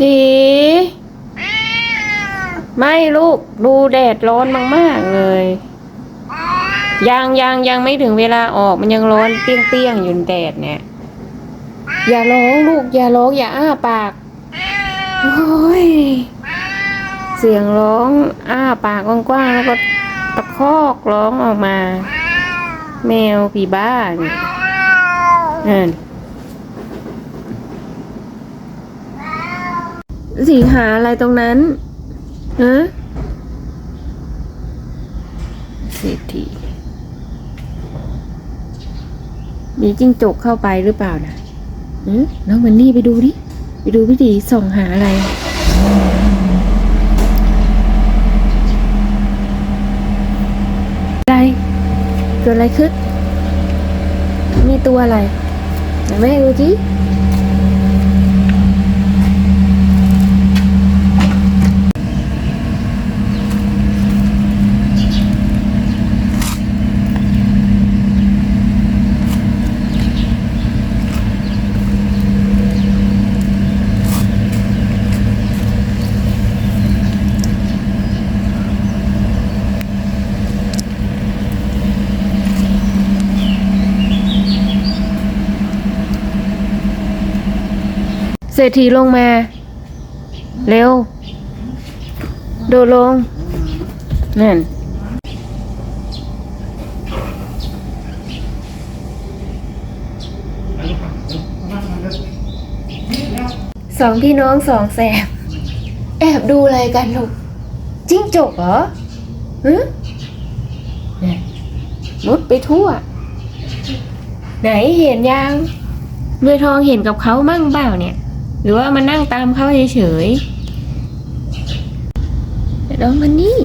ทีไม่ลูกดูแดดร้อนมาก ๆ เลย ยังยังยังไม่ถึงเวลาออกมันยังร้อนเปรี้ยงๆอยู่ในแดดเนี่ย อย่าร้องลูก อย่าร้องอย่าอ้าปากโอ้ยเสียงร้องอ้าปากกว้างๆแล้วก็ตะคอกร้องออกมา แมวผีบ้านี่ยนั่น สีหาอะไรตรงนั้นฮะเศรษฐีมีจิ้งจกเข้าไปหรือเปล่านะน้องมันนี่ไปดูดิ ไปดูพี่ดีส่องหาอะไร อะไร เกิดอะไรขึ้น มีตัวอะไรไหนแม่ดูจิ เศรษฐีลงมา เร็ว โดดลง นั่น สองพี่น้องสองแสบ แอบดูอะไรกันลูกจิ้งจกเหรอฮึเนี่ยมุดไปทั่ว ไหนเห็นยังเรือทองเห็นกับเขามั่งเปล่าเนี่ย หรือว่ามานั่งตามเขาเฉยๆเดี๋ยวน้องมันนี่